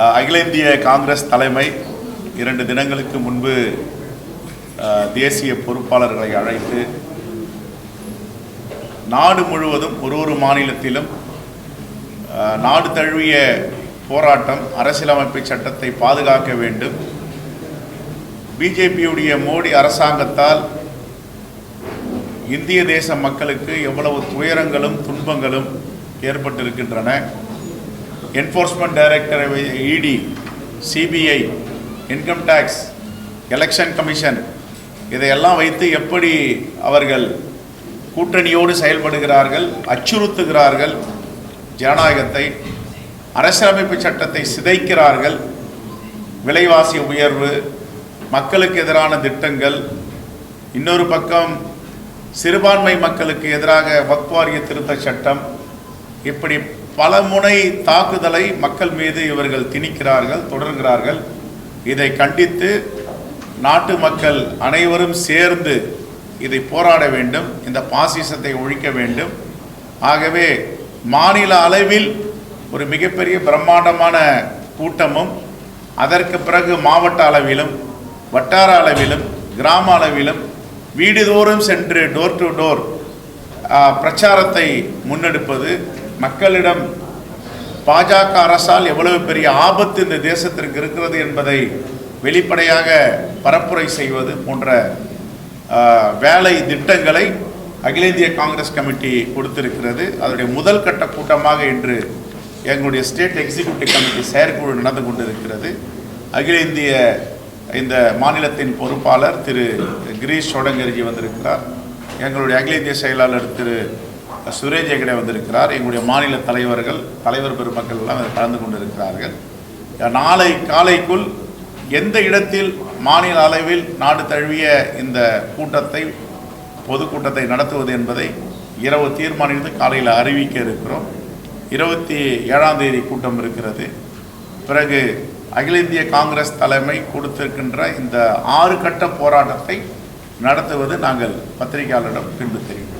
அகில இந்திய காங்கிரஸ் தலைமை இரண்டு தினங்களுக்கு முன்பு தேசிய பொறுப்பாளர்களை அழைத்து நாடு முழுவதும் ஒரு ஒரு மாநிலத்திலும் நாடு தழுவிய போராட்டம் அரசியலமைப்பு சட்டத்தை பாதுகாக்க வேண்டும். பிஜேபியுடைய மோடி அரசாங்கத்தால் இந்திய தேச மக்களுக்கு எவ்வளவு துயரங்களும் துன்பங்களும் ஏற்பட்டிருக்கின்றன. Enforcement director ED CBI income tax election commission இதையெல்லாம் வைத்து எப்படி அவர்கள் கூட்டணியோடு செயல்படுகிறார்கள் அச்சுறுத்துகிறார்கள் ஜனநாயகத்தை அரசியலமைப்பு சட்டத்தை சிதைக்கிறார்கள் விலைவாசி உயர்வு மக்களுக்கு எதிரான திட்டங்கள் இன்னொரு பக்கம் சிறுபான்மை மக்களுக்கு எதிராக வக்வாரிய திருத்த சட்டம் இப்படி பல முனை தாக்குதலை மக்கள் மீது இவர்கள் திணிக்கிறார்கள் தொடர்கிறார்கள். இதை கண்டித்து நாட்டு மக்கள் அனைவரும் சேர்ந்து இதை போராட வேண்டும் இந்த பாசிசத்தை ஒழிக்க வேண்டும். ஆகவே மாநில அளவில் ஒரு மிகப்பெரிய பிரம்மாண்டமான கூட்டமும் அதற்கு பிறகு மாவட்ட அளவிலும் வட்டார அளவிலும் கிராம அளவிலும் வீடுதோறும் சென்று டோர் டு டோர் பிரச்சாரத்தை முன்னெடுப்பது மக்களிடம் பாஜக அரசால் எவ்வளவு பெரிய ஆபத்து இந்த தேசத்திற்கு இருக்கிறது என்பதை வெளிப்படையாக பரப்புரை செய்வது போன்ற வேலை திட்டங்களை அகில இந்திய காங்கிரஸ் கமிட்டி கொடுத்திருக்கிறது. அதனுடைய முதல் கட்ட கூட்டமாக இன்று எங்களுடைய ஸ்டேட் எக்ஸிக்யூட்டிவ் கமிட்டி செயற்குழு நடந்து கொண்டிருக்கிறது. அகில இந்திய இந்த மாநிலத்தின் பொறுப்பாளர் திரு கிரீஷ் சோடங்கரிஜி வந்திருக்கிறார். எங்களுடைய அகில இந்திய செயலாளர் திரு சுரேஜ் ஹெகடே வந்திருக்கிறார். எங்களுடைய மாநில தலைவர்கள் தலைவர் பெருமக்கள் எல்லாம் கலந்து கொண்டிருக்கிறார்கள். நாளை காலைக்குள் எந்த இடத்தில் மாநில அளவில் நாடு தழுவிய இந்த கூட்டத்தை பொதுக்கூட்டத்தை நடத்துவது என்பதை இரவு தீர்மானித்து காலையில் அறிவிக்க இருக்கிறோம். இருபத்தி ஏழாம் தேதி கூட்டம் இருக்கிறது. பிறகு அகில இந்திய காங்கிரஸ் தலைமை கொடுத்திருக்கின்ற இந்த ஆறு கட்ட போராட்டத்தை நடத்துவது நாங்கள் பத்திரிகையாளரிடம் பின்பு தெரிவிப்போம்